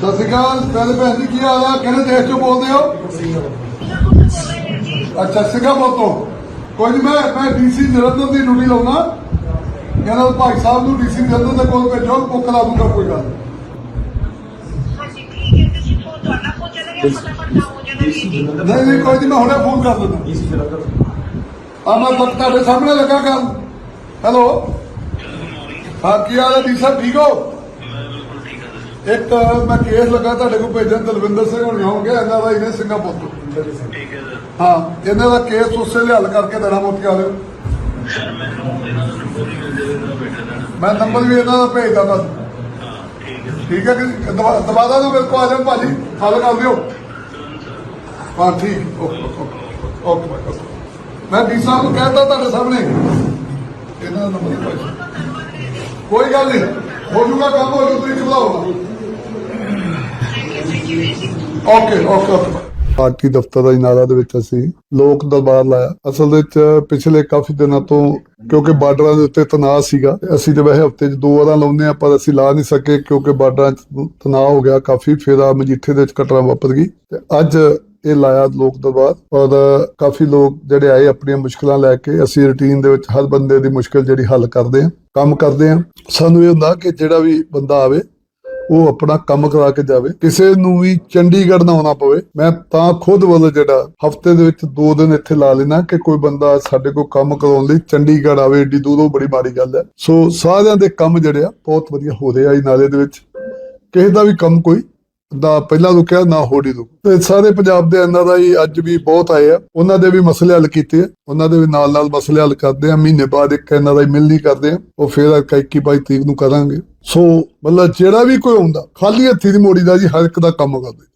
ਸਤਿ ਸ਼੍ਰੀ ਅਕਾਲ ਪਹਿਲੇ ਭੈਣ ਜੀ ਕੀ ਹਾਲ ਆ? ਕਿਹੜੇ ਦੇਸ਼ ਚੋਂ ਬੋਲਦੇ ਹੋ? ਅੱਛਾ ਸਿੰਗਾਪੁਰ ਤੋਂ। ਕੋਈ ਨਹੀਂ ਮੈਂ ਮੈਂ ਡੀਸੀ ਜਲੰਧਰ ਦੀ ਡਿਊਟੀ ਲਾਉਣਾ ਕਹਿੰਦਾ ਭਾਈ ਸਾਹਿਬ ਨੂੰ ਡੀਸੀ ਜਲੰਧਰ ਦੇ ਕੋਲ ਭੇਜੋ ਬੁੱਕ ਲਾ ਦੂੰਗਾ ਕੋਈ ਗੱਲ ਨਹੀਂ ਨਹੀਂ ਕੋਈ ਨਹੀਂ ਮੈਂ ਹੁਣੇ ਫੋਨ ਕਰ ਦਿੰਦਾ। ਆ ਮੈਂ ਤੁਹਾਡੇ ਸਾਹਮਣੇ ਲੱਗਾ ਕਰ ਹੈਲੋ? ਹਾਂ ਕੀ ਹਾਲ ਹੈ ਡੀ ਸਾਹਿਬ ਠੀਕ ਹੋ? ਇੱਕ ਮੈਂ ਕੇਸ ਲੱਗਾ ਤੁਹਾਡੇ ਕੋਲ ਭੇਜਣ ਦਲਵਿੰਦਰ ਸਿੰਘ ਹੋਣੀ ਹੋਣਗੇ ਇਹਨਾਂ ਦਾ ਇਹਨੇ ਸਿੰਗਾਪੁਰ ਤੋਂ ਠੀਕ ਹੈ ਸਰ। ਹਾਂ ਇਹਨਾਂ ਦਾ ਕੇਸ ਉਸੇ ਲਈ ਹੱਲ ਕਰਕੇ ਦੇਣਾ ਮੋਤੀ ਵਾਲੇ। ਸਰ ਮੈਨੂੰ ਇਹਨਾਂ ਦਾ ਨੰਬਰ ਹੀ ਮਿਲ ਜਾਵੇ ਤਾਂ ਬੈਠਾ ਜਾਣਾ ਮੈਂ ਨੰਬਰ ਵੀ ਇਹਨਾਂ ਦਾ ਭੇਜਦਾ ਬਸ। ਠੀਕ ਹੈ ਠੀਕ ਹੈ ਕਿ ਦਵਾ ਦਵਾਦਾ ਨਾ ਮੇਰੇ ਕੋਲ ਆ ਜਾਓ ਭਾਜੀ ਹੱਲ ਕਰ ਦਿਓ। ਹਾਂ ਠੀਕ ਓਕੇ। ਮੈਂ ਡੀ ਸਾਹਿਬ ਨੂੰ ਕਹਿਤਾ ਤੁਹਾਡੇ ਸਾਹਮਣੇ। ਇਹਨਾਂ ਦਾ ਨੰਬਰ ਕੋਈ ਗੱਲ ਨਹੀਂ ਹੋ ਜੂਗਾ ਕੰਮ ਹੋ ਜੂ ਤੁਸੀਂ ਨਾ ਓਕੇ ਓਕੇ ਓਕੇ ਪਾਰਟੀ ਦਫ਼ਤਰ ਦਾ ਇਨਾਰਾ ਦੇ ਵਿੱਚ ਅਸੀਂ ਲੋਕ ਦਰਬਾਰ ਲਾਇਆ। ਅਸਲ ਵਿੱਚ ਪਿਛਲੇ ਕਾਫੀ ਦਿਨਾਂ ਤੋਂ ਕਿਉਂਕਿ ਬਾਰਡਰਾਂ ਦੇ ਉੱਤੇ ਤਣਾਅ ਸੀਗਾ, ਅਸੀਂ ਤੇ ਵੈਸੇ ਹਫ਼ਤੇ 'ਚ ਦੋ ਵਾਰਾਂ ਲਾਉਂਦੇ ਆ ਪਰ ਅਸੀਂ ਲਾ ਨਹੀਂ ਸਕੇ ਕਿਉਂਕਿ ਬਾਰਡਰਾਂ 'ਚ ਤਣਾਅ ਹੋ ਗਿਆ ਕਾਫੀ, ਫਿਰ ਆ ਮਜੀਠੇ ਦੇ ਵਿੱਚ ਘਟਨਾ ਵਾਪਰ ਗਈ। ਤੇ ਅੱਜ ਇਹ ਲਾਇਆ ਲੋਕ ਦਰਬਾਰ, ਔਰ ਕਾਫੀ ਲੋਕ ਜਿਹੜੇ ਆਏ ਆਪਣੀਆਂ ਮੁਸ਼ਕਲਾਂ ਲੈ ਕੇ, ਅਸੀਂ ਰੁਟੀਨ ਦੇ ਵਿੱਚ ਹਰ ਬੰਦੇ ਦੀ ਮੁਸ਼ਕਲ ਜਿਹੜੀ ਹੱਲ ਕਰਦੇ ਆ ਕੰਮ ਕਰਦੇ ਆ ਸਾਨੂੰ ਇਹ ਹੁੰਦਾ ਕਿ ਜਿਹੜਾ ਵੀ ਬੰਦਾ ਆਵੇ ਉਹ ਆਪਣਾ ਕੰਮ ਕਰਾ ਕੇ ਜਾਵੇ, ਕਿਸੇ ਨੂੰ ਵੀ ਚੰਡੀਗੜ੍ਹ ਨਾ ਆਉਣਾ ਪਵੇ, ਮੈਂ ਤਾਂ ਖੁਦ ਵੱਲ ਜਿਹੜਾ ਹਫ਼ਤੇ ਦੇ ਵਿੱਚ ਦੋ ਦਿਨ ਇੱਥੇ ਲਾ ਲੈਣਾ ਕਿ ਕੋਈ ਬੰਦਾ ਸਾਡੇ ਕੋਲ ਕੰਮ ਕਰਾਉਣ ਲਈ ਚੰਡੀਗੜ੍ਹ ਆਵੇ, ਏਡੀ ਦੂਰੋਂ ਬੜੀ ਮਾੜੀ ਗੱਲ ਹੈ। ਸੋ ਸਾਰਿਆਂ ਦੇ ਕੰਮ ਜਿਹੜੇ ਆ ਬਹੁਤ ਵਧੀਆ ਹੋ ਰਹੇ ਆ, ਇਹ ਨਾਲੇ ਦੇ ਵਿੱਚ। ਕਿਸੇ ਦਾ ਵੀ ਕੰਮ ਕੋਈ ਦਾ ਪਹਿਲਾਂ ਰੁਕਿਆ ਨਾ ਹੋੜੀ ਰੁਕ ਤੇ। ਸਾਰੇ ਪੰਜਾਬ ਦੇ ਐਨਆਰਆਈ ਅੱਜ ਵੀ ਬਹੁਤ ਆਏ ਆ। ਉਹਨਾਂ ਦੇ ਵੀ ਮਸਲੇ ਹੱਲ ਕੀਤੇ ਆ। ਉਹਨਾਂ ਦੇ ਵੀ ਨਾਲ ਨਾਲ ਮਸਲੇ ਹੱਲ ਕਰਦੇ ਆ। ਮਹੀਨੇ ਬਾਅਦ ਇੱਕ ਐਨਆਰਆਈ ਮਿਲਣੀ ਕਰਦੇ ਆ। ਉਹ ਫੇਰ 21 22 ਤਰੀਕ ਨੂੰ ਕਰਾਂਗੇ। ਸੋ ਮਤਲਬ ਜਿਹੜਾ ਵੀ ਕੋਈ ਆਉਂਦਾ, ਖਾਲੀ ਹੱਥੀ ਦੀ ਮੋੜੀ ਦਾ ਜੀ ਹਰ ਇੱਕ ਦਾ ਕੰਮ ਕਰਦੇ।